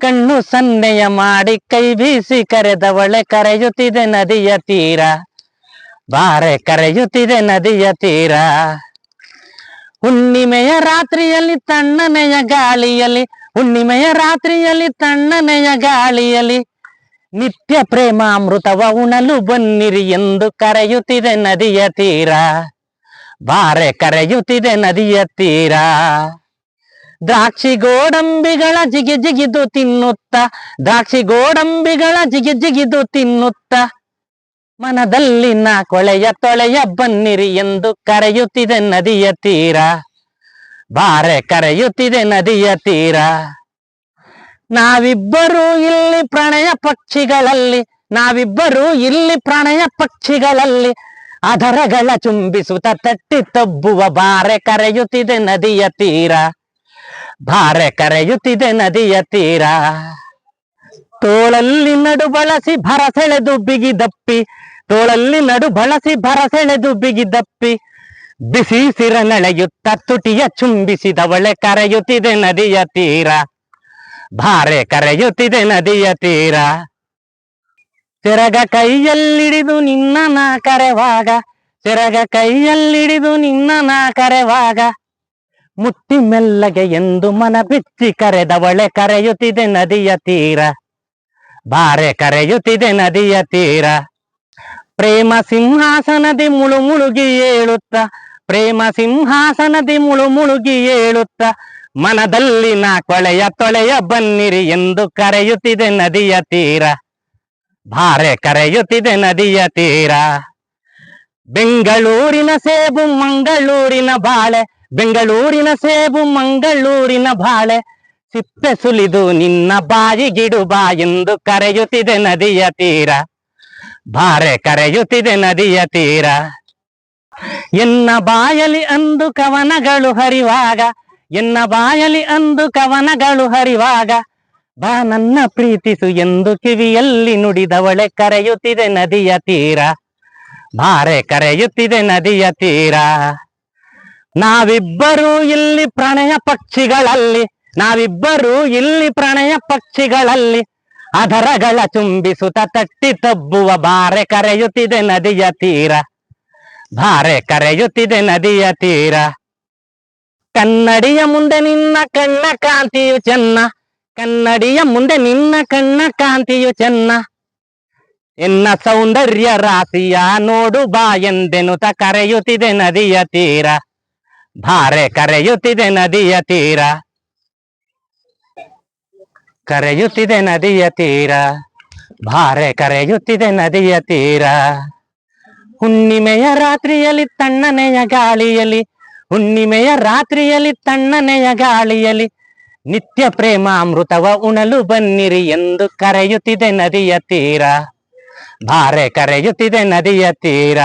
ಕಣ್ಣು ಸನ್ನೆಯ ಮಾಡಿ ಕೈ ಬೀಸಿ ಕರೆದವಳೆ ಕರೆಯುತ್ತಿದೆ ನದಿಯ ತೀರ. ಬಾರೆ ಕರೆಯುತ್ತಿದೆ ನದಿಯ ತೀರ. ಹುಣ್ಣಿಮೆಯ ರಾತ್ರಿಯಲ್ಲಿ ತಣ್ಣನೆಯ ಗಾಳಿಯಲ್ಲಿ, ಹುಣ್ಣಿಮೆಯ ರಾತ್ರಿಯಲ್ಲಿ ತಣ್ಣನೆಯ ಗಾಳಿಯಲ್ಲಿ ನಿತ್ಯ ಪ್ರೇಮ ಅಮೃತವ ಉಣಲು ಬನ್ನಿರಿ ಎಂದು ಕರೆಯುತ್ತಿದೆ ನದಿಯ ತೀರ. ಬಾರೆ ಕರೆಯುತ್ತಿದೆ ನದಿಯ ತೀರ. ದ್ರಾಕ್ಷಿ ಗೋಡಂಬಿಗಳ ಜಿಗಿ ಜಿಗಿದು ತಿನ್ನುತ್ತ. ದ್ರಾಕ್ಷಿ ಗೋಡಂಬಿಗಳ ಜಿಗಿ ಜಿಗಿದು ತಿನ್ನುತ್ತ. ಮನದಲ್ಲಿನ ಕೊಳೆಯ ತೊಳೆಯ ಬನ್ನಿರಿ ಎಂದು ಕರೆಯುತ್ತಿದೆ ನದಿಯ ತೀರ. ಬಾರೆ ಕರೆಯುತ್ತಿದೆ ನದಿಯ ತೀರ. ನಾವಿಬ್ಬರು ಇಲ್ಲಿ ಪ್ರಣಯ ಪಕ್ಷಿಗಳಲ್ಲಿ, ನಾವಿಬ್ಬರು ಇಲ್ಲಿ ಪ್ರಣಯ ಪಕ್ಷಿಗಳಲ್ಲಿ. ಅದರಗಳ ಚುಂಬಿಸುತ್ತ ತಟ್ಟಿ ತಬ್ಬುವ ಬಾರೆ ಕರೆಯುತ್ತಿದೆ ನದಿಯ ತೀರ. ಬಾರೆ ಕರೆಯುತ್ತಿದೆ ನದಿಯ ತೀರ. ತೋಳಲ್ಲಿ ನಡು ಬಳಸಿ ಭರಸೆಳೆದು ಬಿಗಿದಪ್ಪಿ ತೋಳಲ್ಲಿ ನಡು ಬಳಸಿ ಭರಸೆಳೆದು ಬಿಗಿದಪ್ಪಿ ಬಿಸಿ ಸಿರ ಸಿರನೆಳೆಯುತ್ತ ತುಟಿಯ ಚುಂಬಿಸಿದವಳೆ ಕರೆಯುತ್ತಿದೆ ನದಿಯ ತೀರ. ಭಾರೆ ಕರೆಯುತ್ತಿದೆ ನದಿಯ ತೀರ. ಸೆರಗ ಕೈಯಲ್ಲಿಡಿದು ನಿನ್ನ ನಾ ಕರೆವಾಗ, ಸೆರಗ ಕೈಯಲ್ಲಿಡಿದು ನಿನ್ನ ನಾ ಕರೆವಾಗ ಮುಟ್ಟಿ ಮೆಲ್ಲಗೆ ಎಂದು ಮನ ಬಿಚ್ಚಿ ಕರೆದವಳೆ ಕರೆಯುತ್ತಿದೆ ನದಿಯ ತೀರ. ಬಾರೆ ಕರೆಯುತ್ತಿದೆ ನದಿಯ ತೀರ. ಪ್ರೇಮ ಸಿಂಹಾಸನದಿ ಮುಳು ಮುಳುಗಿ ಏಳುತ್ತ, ಪ್ರೇಮ ಸಿಂಹಾಸನದಿ ಮುಳು ಮುಳುಗಿ ಏಳುತ್ತ ಮನದಲ್ಲಿನ ಕೊಳೆಯ ತೊಳೆಯ ಬನ್ನಿರಿ ಎಂದು ಕರೆಯುತ್ತಿದೆ ನದಿಯ ತೀರ. ಬಾರೆ ಕರೆಯುತ್ತಿದೆ ನದಿಯ ತೀರ. ಬೆಂಗಳೂರಿನ ಸೇಬು ಮಂಗಳೂರಿನ ಬಾಳೆ ಬೆಂಗಳೂರಿನ ಸೇಬು ಮಂಗಳೂರಿನ ಬಾಳೆ. ಸಿಪ್ಪೆ ಸುಲಿದು ನಿನ್ನ ಬಾಯಿಗಿಡು ಬಾ ಎಂದು ಕರೆಯುತ್ತಿದೆ ನದಿಯ ತೀರ. ಬಾರೆ ಕರೆಯುತ್ತಿದೆ ನದಿಯ ತೀರ. ಎನ್ನ ಬಾಯಲಿ ಅಂದು ಕವನಗಳು ಹರಿವಾಗ, ಎನ್ನ ಬಾಯಲಿ ಅಂದು ಕವನಗಳು ಹರಿವಾಗ. ಬಾ ನನ್ನ ಪ್ರೀತಿಸು ಎಂದು ಕಿವಿಯಲ್ಲಿ ನುಡಿದವಳೆ ಕರೆಯುತ್ತಿದೆ ನದಿಯ ತೀರ. ಬಾರೆ ಕರೆಯುತ್ತಿದೆ ನದಿಯ ತೀರ. ನಾವಿಬ್ಬರು ಇಲ್ಲಿ ಪ್ರಣಯ ಪಕ್ಷಿಗಳಲ್ಲಿ, ನಾವಿಬ್ಬರು ಇಲ್ಲಿ ಪ್ರಣಯ ಪಕ್ಷಿಗಳಲ್ಲಿ. ಅದರಗಳ ಚುಂಬಿಸುತ್ತ ತಟ್ಟಿ ತಬ್ಬುವ ಬಾರೆ ಕರೆಯುತ್ತಿದೆ ನದಿಯ ತೀರ. ಬಾರೆ ಕರೆಯುತ್ತಿದೆ ನದಿಯ ತೀರ. ಕನ್ನಡಿಯ ಮುಂದೆ ನಿನ್ನ ಕಣ್ಣ ಕಾಂತಿಯು ಚೆನ್ನ. ಕನ್ನಡಿಯ ಮುಂದೆ ನಿನ್ನ ಕಣ್ಣ ಕಾಂತಿಯು ಚೆನ್ನ. ಎನ್ನ ಸೌಂದರ್ಯ ರಾಶಿಯ ನೋಡು ಬಾ ಎಂದೆನುತ ಕರೆಯುತ್ತಿದೆ ನದಿಯ ತೀರ. ಭಾರೆ ಕರೆಯುತ್ತಿದೆ ನದಿಯ ತೀರ. ಕರೆಯುತ್ತಿದೆ ನದಿಯ ತೀರ. ಭಾರೆ ಕರೆಯುತ್ತಿದೆ ನದಿಯ ತೀರ. ಹುಣ್ಣಿಮೆಯ ರಾತ್ರಿಯಲ್ಲಿ ತಣ್ಣನೆಯ ಗಾಳಿಯಲ್ಲಿ, ಹುಣ್ಣಿಮೆಯ ರಾತ್ರಿಯಲ್ಲಿ ತಣ್ಣನೆಯ ಗಾಳಿಯಲ್ಲಿ ನಿತ್ಯ ಪ್ರೇಮ ಅಮೃತವ ಉಣಲು ಬನ್ನಿರಿ ಎಂದು ಕರೆಯುತ್ತಿದೆ ನದಿಯ ತೀರ. ಭಾರೆ ಕರೆಯುತ್ತಿದೆ ನದಿಯ ತೀರ.